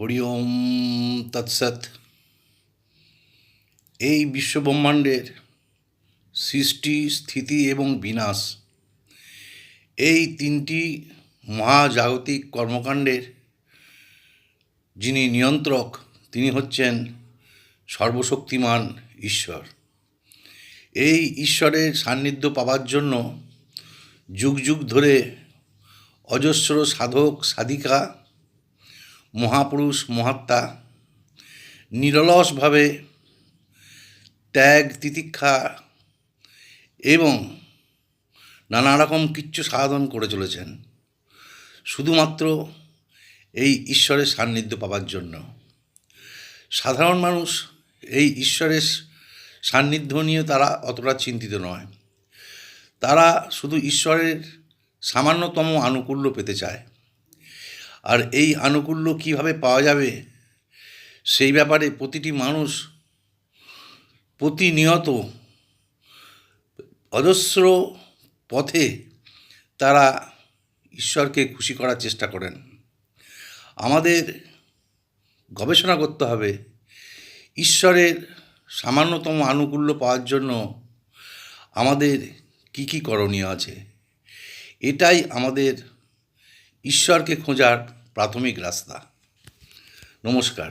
হরি ওম তৎসৎ এই বিশ্বব্রহ্মাণ্ডের সৃষ্টি, স্থিতি এবং বিনাশ এই তিনটি মহাজাগতিক কর্মকাণ্ডের যিনি নিয়ন্ত্রক, তিনি হচ্ছেন সর্বশক্তিমান ঈশ্বর। এই ঈশ্বরের সান্নিধ্য পাওয়ার জন্য যুগ যুগ ধরে অজস্র সাধক, সাধিকা মহাপুরুষ, মহাত্মা নিরলসভাবে ত্যাগ, তিতিক্ষা এবং নানা রকম কিচ্ছু সাধন করে চলেছেন। শুধুমাত্র এই ঈশ্বরের সান্নিধ্য পাওয়ার জন্য। সাধারণ মানুষ এই ঈশ্বরের সান্নিধ্য নিয়ে তারা অতটা চিন্তিত নয়। তারা শুধু ঈশ্বরের সামান্যতম আনুকূল্য পেতে চায়। আর এই আনুকূল্য কীভাবে পাওয়া যাবে? সেই ব্যাপারে প্রতিটি মানুষ প্রতিনিয়ত অজস্র পথে তারা ঈশ্বরকে খুশি করার চেষ্টা করেন। আমাদের গবেষণা করতে হবে, ঈশ্বরের সামান্যতম আনুকূল্য পাওয়ার জন্য আমাদের কি কি করণীয় আছে? এটাই আমাদের ঈশ্বরকে খোঁজার প্রাথমিক রাস্তা। নমস্কার।